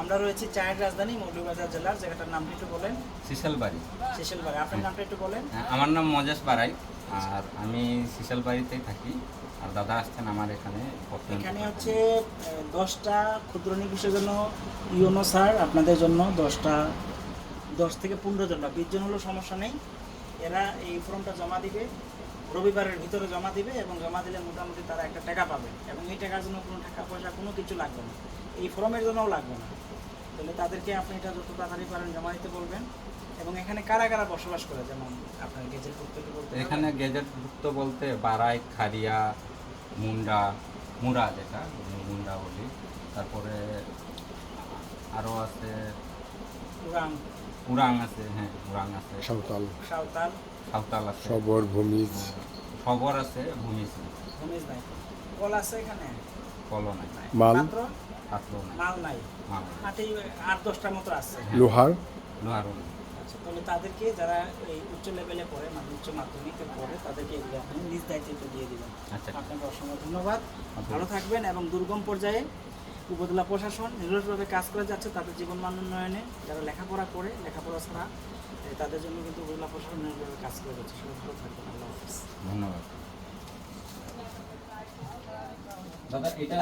আমরা রয়েছি চায়ের রাজধানী মৌলভীবাজার জেলার জায়গাটার নামটা একটু বলেন। সিসালবাড়ি শেষেলবাড়ি আপনার নামটা একটু বলেন। হ্যাঁ, আমার নাম মজেশ বারাই আর আমি সিসালবাড়িতেই থাকি। আর দাদা আসছেন আমার এখানে এখানে হচ্ছে দশটা ক্ষুদ্র নিবেশের জন্য ইউনো স্যার আপনাদের জন্য দশটা দশ থেকে পনেরো জন বা বিশ জন হলেও সমস্যা নেই। এরা এই ফর্মটা জমা দিবে রবিবারের ভিতরে জমা দিবে এবং জমা দিলে মোটামুটি তারা একটা টাকা পাবে। এবং এই টাকার জন্য কোনো টাকা পয়সা কোনো কিছু লাগবে না। এই ফর্মের জন্যও লাগবে না। তাহলে তাদেরকে আপনি এটা যত তাড়াতাড়ি পারেন জমা দিতে বলবেন। এবং এখানে কারা কারা বসবাস করে? যেমন আপনার প্রত্যেকে বলতে? এখানে গেজেটভুক্ত বলতে বারাই খারিয়া মুন্ডা মুরা যেটা মুন্ডা বলি। তারপরে আরও আছে উরাং উরাং আছে হ্যাঁ উরাং আছে। সাঁওতাল। সাঁওতাল। সাঁওতাল আছে। সবর ভূমিজ। খবর আছে ভূমিজ ভূমিজ নাই। কল আছে এখানে? কলো নাই। মাল? মাল নাই। হাটে আট দশটার মতো আছে। লোহার? আচ্ছা তাহলে তাদেরকে যারা এই উচ্চ লেভেলে পড়ে মানে উচ্চ পড়ে তাদেরকে এগুলো আপনি নিজ দায়িত্বে দিয়ে দিবেন। আচ্ছা। আপনাকে অসংখ্য ধন্যবাদ। ভালো থাকবেন এবং দুর্গম পর্যায়ে উপজেলা প্রশাসন নিরলসভাবে কাজ করে যাচ্ছে তাদের জীবন মান উন্নয়নে। যারা লেখাপড়া করে লেখাপড়া ছাড়া তাদের জন্য কিন্তু উপজেলা প্রশাসন নিরলসভাবে কাজ করে যাচ্ছে। সবাই ভালো থাকবেন। আল্লাহ হাফিজ। ধন্যবাদ। দাদা এটা